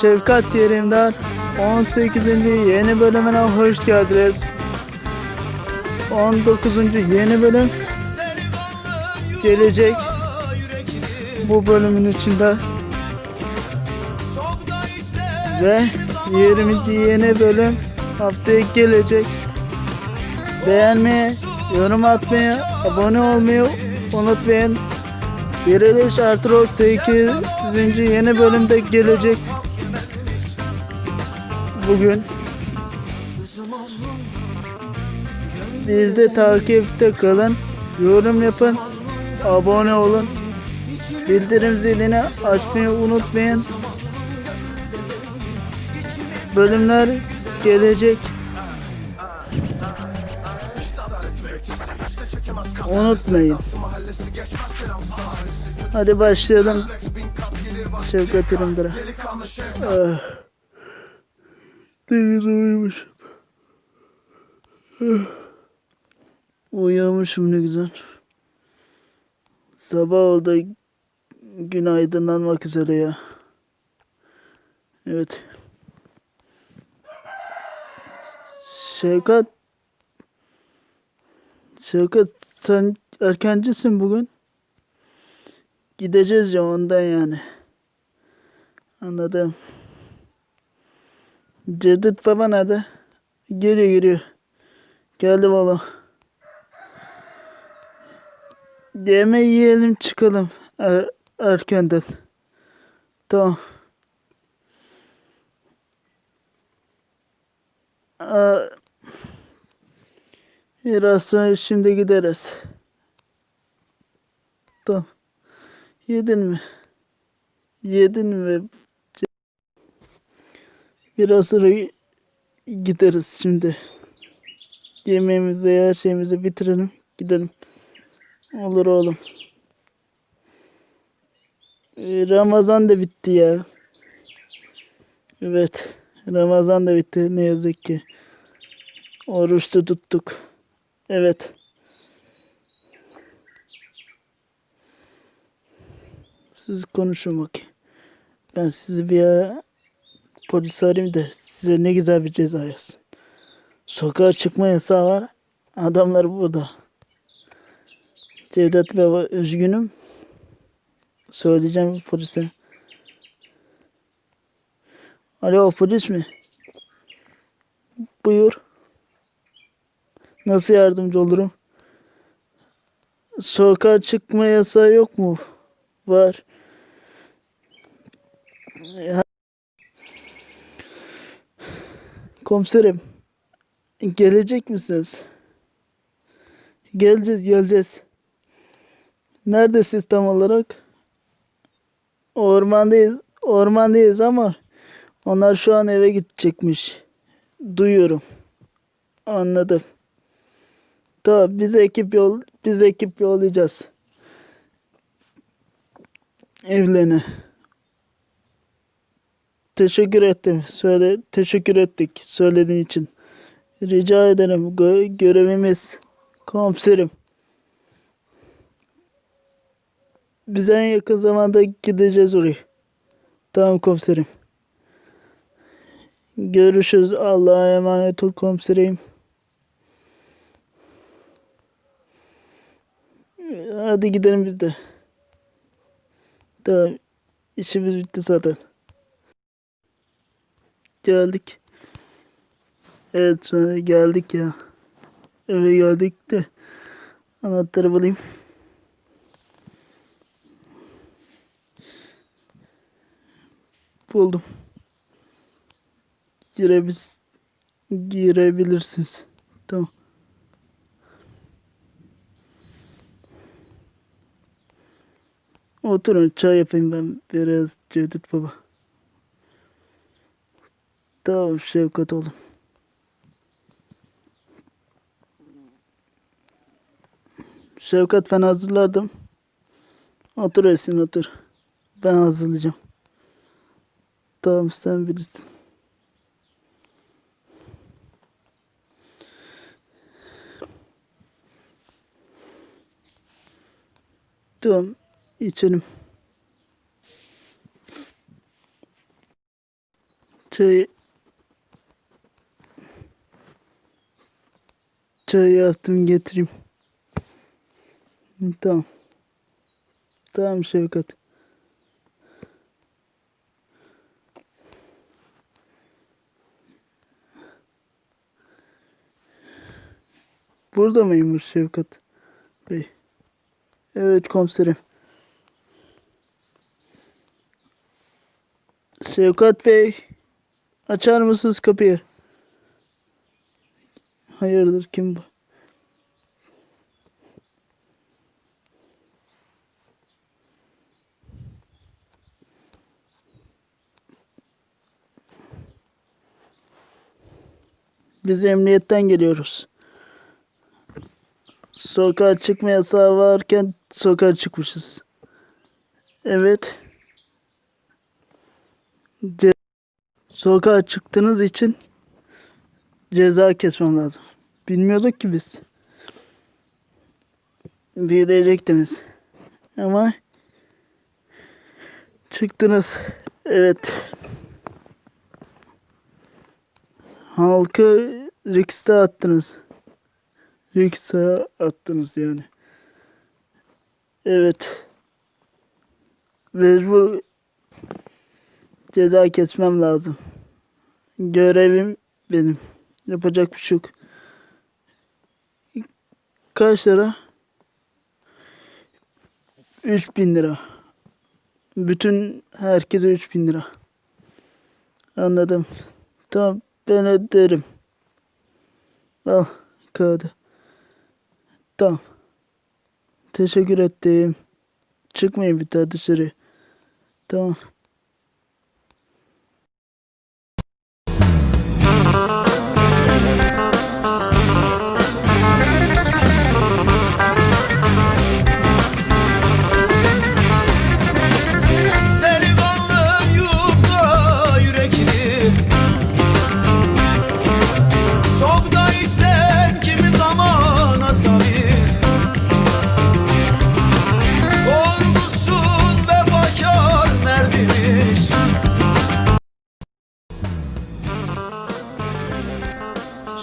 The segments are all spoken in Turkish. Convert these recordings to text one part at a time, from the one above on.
Şefkat Yerimdar 18. yeni bölümüne hoş geldiniz. 19. yeni bölüm gelecek. Bu bölümün içinde ve 20. yeni bölüm haftaya gelecek. Beğenmeyi, yorum atmayı, abone olmayı unutmayın. Diriliş Artros 8. yeni bölümde gelecek. Bugün bizde takipte kalın, yorum yapın, abone olun. Bildirim zilini açmayı unutmayın. Bölümler gelecek. Unutmayın. Hadi başlayalım. Şevkat İremdar'a. Ah. Güzel uyumuşum. Ah. Uyumuşum ne güzel. Sabah oldu. Gün aydınlanmak üzere ya. Evet. Şevkat. Şevkat sen erkencisin bugün. Gideceğiz ya ondan yani. Anladım. Cevdet baba nerede? Geliyor geliyor. Geldi valla. Yemeği yiyelim çıkalım er, erkenden. Tamam. Aa, biraz sonra şimdi gideriz. Tamam. Yedin mi? Yedin mi? Biraz sonra gideriz şimdi. Yemeğimizi, her şeyimizi bitirelim. Gidelim. Olur oğlum. Ee, Ramazan da bitti ya. Evet. Ramazan da bitti ne yazık ki. Oruçta tuttuk. Evet. Siz konuşun bakayım. Ben sizi bir polis arayayım da size ne güzel bir ceza yazsın. Sokağa çıkma yasağı var. Adamlar burada. Cevdet Baba üzgünüm. Söyleyeceğim polise. Alo polis mi? Buyur. Nasıl yardımcı olurum? Sokağa çıkma yasağı yok mu? Var. Ya- Komiserim. Gelecek misiniz? Geleceğiz, geleceğiz. Neredesiniz tam olarak? Ormandayız, ormandayız ama onlar şu an eve gidecekmiş. Duyuyorum. Anladım. Tamam, biz ekip yol, biz ekip yollayacağız. Evlerine. Teşekkür ettim. Söyle, teşekkür ettik söylediğin için. Rica ederim. Gö- görevimiz. Komiserim. Biz en yakın zamanda gideceğiz oraya. Tamam komiserim. Görüşürüz. Allah'a emanet ol komiserim. Hadi gidelim biz de. Tamam. İşimiz bitti zaten. Geldik. Evet geldik ya. Eve geldik de anahtarı bulayım. Buldum. Girebiz girebilirsiniz. Tamam. Oturun çay yapayım ben biraz Cevdet Baba. Tamam Şevkat oğlum. Şevkat ben hazırladım. Otur Esin otur. Ben hazırlayacağım. Tamam sen bilirsin. Tamam içelim. Çay Çay yaptım getireyim. Tamam. Tamam Şevkat. Burada mıymış Şevkat Bey? Evet komiserim. Şevkat Bey, açar mısınız kapıyı? Hayırdır kim bu? Biz emniyetten geliyoruz. Sokağa çıkma yasağı varken sokağa çıkmışız. Evet. Sokağa çıktığınız için ceza kesmem lazım. Bilmiyorduk ki biz. Bir diyecektiniz. Ama çıktınız. Evet. Halkı riskte attınız. Riskte attınız yani. Evet. Mecbur ceza kesmem lazım. Görevim benim. Yapacak bir şey yok. Kaç lira? 3000 lira. Bütün herkese 3000 lira. Anladım. Tamam ben öderim. Al kağıdı. Tamam. Teşekkür ettim. Çıkmayın bir daha dışarı. Tamam.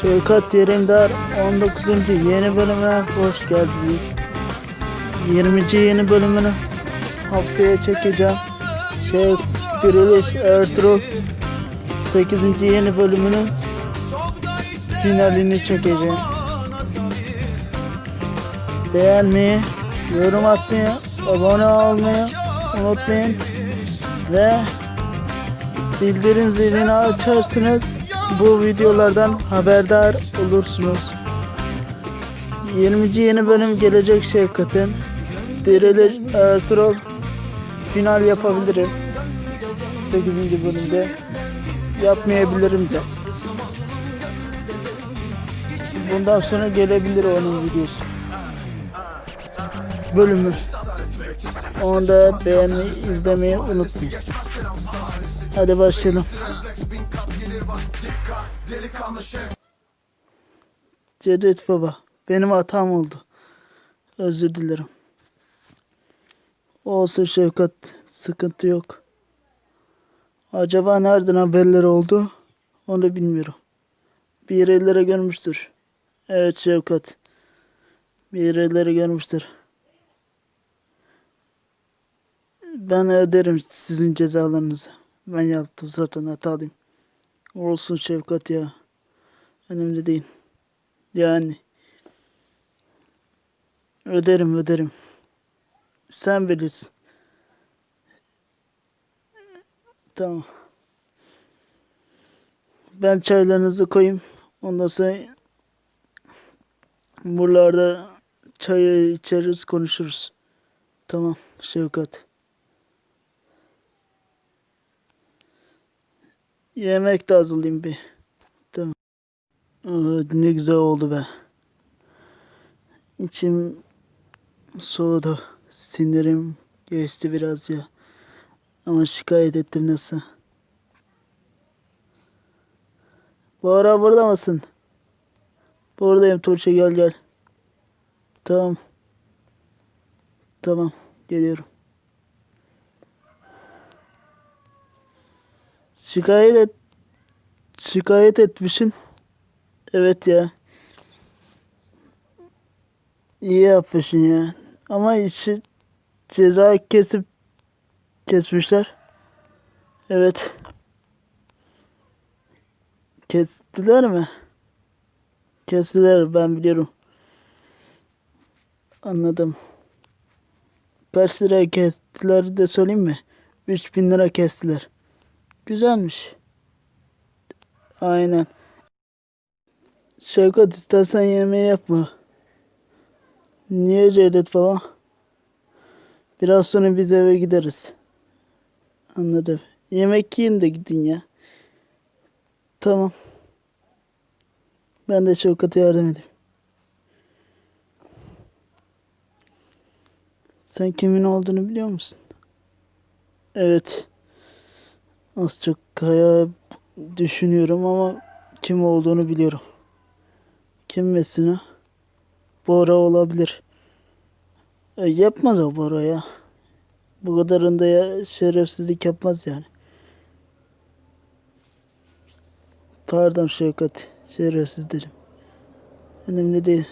Şevkat Yerimdar 19. yeni bölüme hoş geldiniz. 20. yeni bölümünü haftaya çekeceğim. Şey Diriliş Ertuğrul 8. yeni bölümünün finalini çekeceğim. Beğenmeyi, yorum atmayı, abone olmayı unutmayın. Ve bildirim zilini açarsınız. Bu videolardan haberdar olursunuz. 20. yeni bölüm gelecek Şevkat'ın. Diriliş Ertuğrul final yapabilirim. 8. bölümde yapmayabilirim de. Bundan sonra gelebilir onun videosu. Bölümü. Onu da beğenmeyi, izlemeyi unutmayın. Hadi başlayalım. Cevdet baba, benim hatam oldu. Özür dilerim. Olsun Şevkat, sıkıntı yok. Acaba nereden haberler oldu? Onu bilmiyorum. Bir yerlere görmüştür. Evet Şevkat. Bir yerlere görmüştür. Ben öderim sizin cezalarınızı. Ben yaptım zaten hatalıyım. Olsun Şevkat ya. Önemli değil. Yani. Öderim öderim. Sen bilirsin. Tamam. Ben çaylarınızı koyayım. Ondan sonra buralarda çayı içeriz konuşuruz. Tamam Şevkat. Yemek de hazırlayayım bir. Tamam. Aa, ne güzel oldu be. İçim soğudu. Sinirim geçti biraz ya. Ama şikayet ettim nasıl? Bu ara burada mısın? Buradayım Tuğçe gel gel. Tamam. Tamam geliyorum. Şikayet et, Şikayet etmişsin. Evet ya. İyi yapmışsın ya. Ama işi ceza kesip kesmişler. Evet. Kestiler mi? Kestiler ben biliyorum. Anladım. Kaç liraya kestiler de söyleyeyim mi? 3000 lira kestiler. Güzelmiş. Aynen. Şevkat istersen yemeği yapma. Niye Cevdet baba? Biraz sonra biz eve gideriz. Anladım. Yemek yiyin de gidin ya. Tamam. Ben de Şevkat'e yardım edeyim. Sen kimin olduğunu biliyor musun? Evet. Az çok kaya düşünüyorum ama kim olduğunu biliyorum. Kim mesela? Bora olabilir. E, yapmaz o Bora ya. Bu kadarında ya şerefsizlik yapmaz yani. Pardon Şevkat. Şerefsiz dedim. Önemli değil.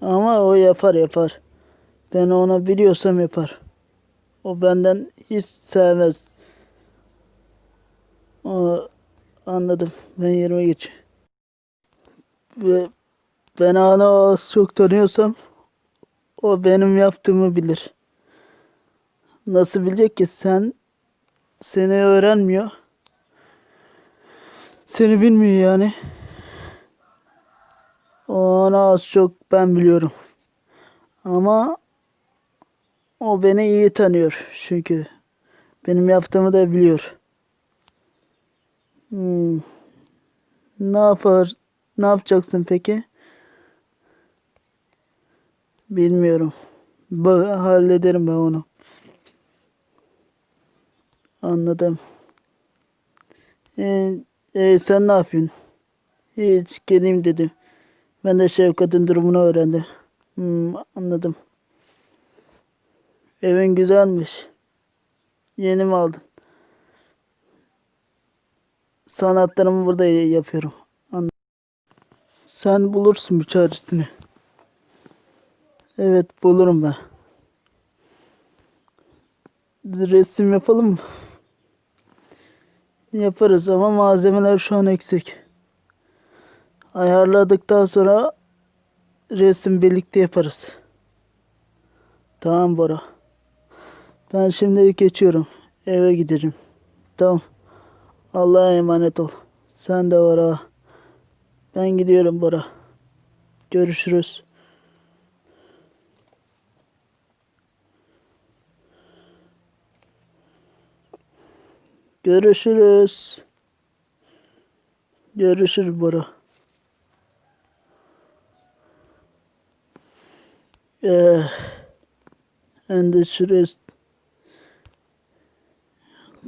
Ama o yapar yapar. Ben ona biliyorsam yapar. O benden hiç sevmez. O, anladım. Ben yerime geç. Ve ben onu az çok tanıyorsam o benim yaptığımı bilir. Nasıl bilecek ki sen seni öğrenmiyor. Seni bilmiyor yani. Onu az çok ben biliyorum. Ama o beni iyi tanıyor çünkü. Benim yaptığımı da biliyor. Hmm. Ne yapar? Ne yapacaksın peki? Bilmiyorum. Ba- hallederim ben onu. Anladım. Ee, e, sen ne yapıyorsun? Hiç geleyim dedim. Ben de Şevkat'ın durumunu öğrendim. Hmm, anladım. Evin güzelmiş. Yeni mi aldın? Sanatlarımı burada yapıyorum. Anladım. Sen bulursun bir çaresini. Evet bulurum ben. Resim yapalım mı? Yaparız ama malzemeler şu an eksik. Ayarladıktan sonra resim birlikte yaparız. Tamam Bora. Ben şimdi geçiyorum. Eve gideceğim. Tamam. Allah'a emanet ol. Sen de Bora. Ben gidiyorum Bora. Görüşürüz. Görüşürüz. Görüşürüz Bora. Ee, endişiriz.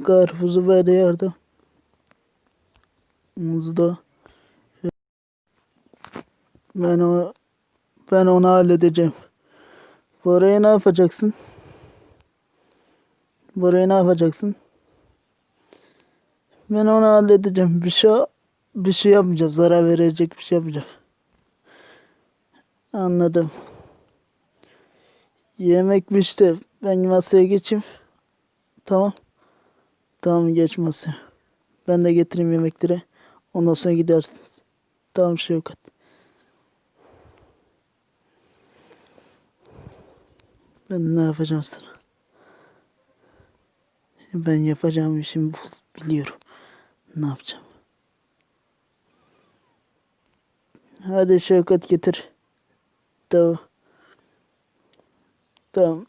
Karpuzu verdi yardım. Muzu da. Ben o ben onu halledeceğim. Bora'ya ne yapacaksın? Bora'ya ne yapacaksın? Ben onu halledeceğim. Bir şey bir şey yapmayacağım. Zarar verecek bir şey yapmayacağım. Anladım. Yemekmiş de ben masaya geçeyim. Tamam. Tamam geç masaya. Ben de getireyim yemekleri. Ondan sonra gidersiniz. Tamam Şevkat. Ben ne yapacağım sana? Ben yapacağım işimi biliyorum. Ne yapacağım? Hadi Şevkat getir. Tamam. Tamam.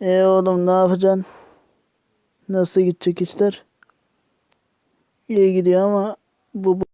E oğlum ne yapacaksın? Nasıl gidecek işler? İyi gidiyor ama bu, bu